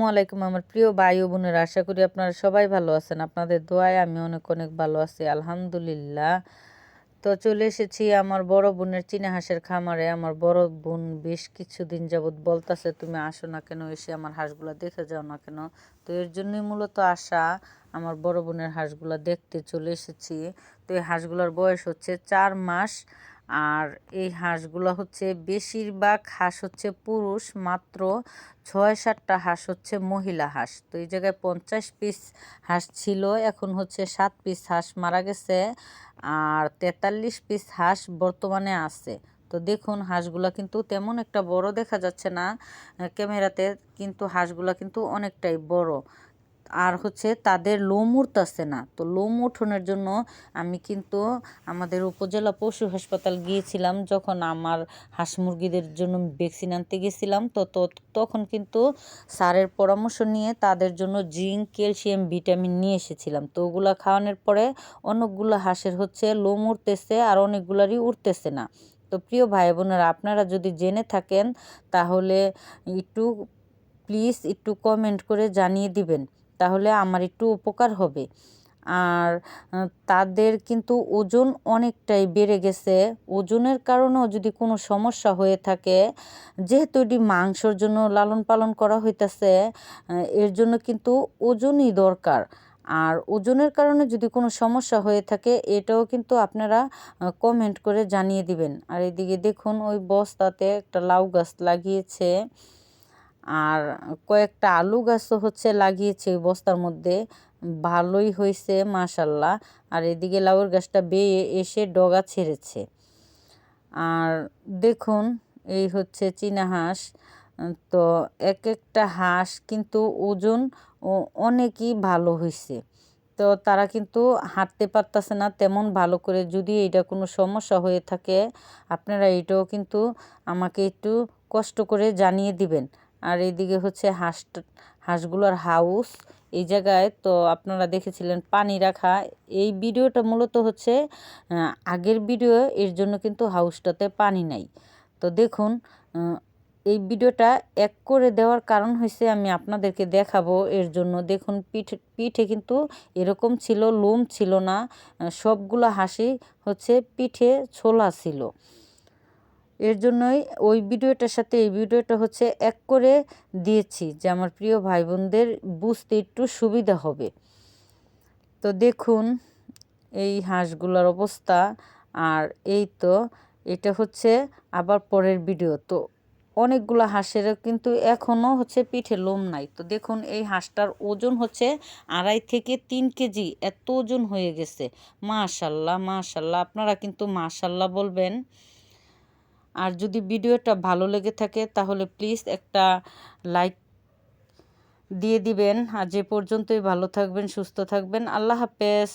আসসালামু আলাইকুম আমার প্রিয় ভাই ও বোনের, আশা করি আপনারা সবাই ভালো আছেন। আপনাদের দোয়ায় আমি অনেক অনেক ভালো আছি, আলহামদুলিল্লাহ। তো চলে এসেছি আমার বড় বোনের চীনা হাঁসের খামারে। আমার বড় বোন বেশ কিছুদিন যাবৎ বলতাছে, তুমি আসো না কেন? এসে আমার হাঁসগুলো দেখে যাও না কেন? তো এর জন্যই মূলত আসা আমার বড় বোনের হাঁসগুলো দেখতে চলে এসেছি। তো এই হাঁসগুলোর বয়স হচ্ছে চার মাস। আর এই হাঁসগুলো হচ্ছে বেশিরভাগ হাঁস হচ্ছে পুরুষ, মাত্র ছয় সাতটা হাঁস হচ্ছে মহিলা হাঁস। তো এই জায়গায় পঞ্চাশ পিস হাঁস ছিল, এখন হচ্ছে সাত পিস হাঁস মারা গেছে আর তেতাল্লিশ পিস হাঁস বর্তমানে আছে। তো দেখুন, হাঁসগুলা কিন্তু তেমন একটা বড় দেখা যাচ্ছে না ক্যামেরাতে, কিন্তু হাঁসগুলা কিন্তু অনেকটাই বড়। আর হচ্ছে তাদের লোম উঠতেছে না। তো লোম উঠোনের জন্য আমি কিন্তু আমাদের উপজেলা পশু হাসপাতাল গিয়েছিলাম, যখন আমার হাঁস মুরগিদের জন্য ভ্যাকসিন আনতে গেছিলাম। তো তখন কিন্তু স্যারের পরামর্শ নিয়ে তাদের জন্য জিঙ্ক, ক্যালসিয়াম, ভিটামিন নিয়ে এসেছিলাম। তো ওগুলো খাওয়ানোর পরে অনেকগুলো হাঁসের হচ্ছে লোম উঠতেছে আর অনেকগুলারই উঠতেছে না। তো প্রিয় ভাই বোনেরা, আপনারা যদি জেনে থাকেন, তাহলে একটু প্লিজ একটু কমেন্ট করে জানিয়ে দিবেন। তাহলে আমার একটু উপকার হবে। আর তাদের কিন্তু ওজন অনেকটাই বেড়ে গেছে। ওজনের কারণেও যদি কোনো সমস্যা হয়ে থাকে, যেহেতু এটি মাংসর জন্য লালন পালন করা হইতেছে এর জন্য কিন্তু ওজনই দরকার। আর ওজনের কারণে যদি কোনো সমস্যা হয়ে থাকে, এটাও কিন্তু আপনারা কমেন্ট করে জানিয়ে দিবেন। আর এদিকে দেখুন, ওই বস্তাতে একটা লাউ গাছ লাগিয়েছে। আর কয়েকটা আলু গাছও হচ্ছে লাগিয়েছে বস্তার মধ্যে। ভালোই হয়েছে, মাশাল্লাহ। আর এদিকে লাউর গাছটা বেয়ে এসে ডগা ছেড়েছে। আর দেখুন, এই হচ্ছে চীনা হাঁস। তো এক একটা হাঁস কিন্তু ওজন অনেকই ভালো হয়েছে। তো তারা কিন্তু হাঁটতে পারতেছে না তেমন ভালো করে। যদি এটা কোনো সমস্যা হয়ে থাকে, আপনারা এটাও কিন্তু আমাকে একটু কষ্ট করে জানিয়ে দিবেন। আর এইদিকে হচ্ছে হাঁস হাঁসগুলোর হাউস এই জায়গায় তো আপনারা দেখেছিলেন পানি রাখা। এই ভিডিওটা মূলত হচ্ছে আগের ভিডিও, এর জন্য কিন্তু হাউসটাতে পানি নাই। তো দেখুন এই ভিডিওটা এক করে দেওয়ার কারণ হয়েছে আমি আপনাদেরকে দেখাবো। এর জন্য দেখুন, পিঠে পিঠে কিন্তু এরকম ছিল, লোম ছিল না। সবগুলো হাসি হচ্ছে পিঠে ছোলা ছিল। এর জন্যই ওই ভিডিওটার সাথে এই ভিডিওটা হচ্ছে এক করে দিয়েছি যে আমার প্রিয় ভাই বোনদের বুঝতে একটু সুবিধা হবে। তো দেখুন এই হাঁসগুলোর অবস্থা আর এই তো এটা হচ্ছে আবার পরের ভিডিও। তো অনেকগুলো হাঁসের কিন্তু এখনও হচ্ছে পিঠে লোম নাই। তো দেখুন এই হাঁসটার ওজন হচ্ছে আড়াই থেকে তিন কেজি, এত ওজন হয়ে গেছে। মাশাল্লাহ মাশাল্লাহ, আপনারা কিন্তু মাশাল্লাহ বলবেন। আর যদি ভিডিওটা ভালো লেগে থাকে, তাহলে প্লিজ একটা লাইক দিয়ে দিবেন। আর যে পর্যন্তই ভালো থাকবেন, সুস্থ থাকবেন, আল্লাহ হাফেজ।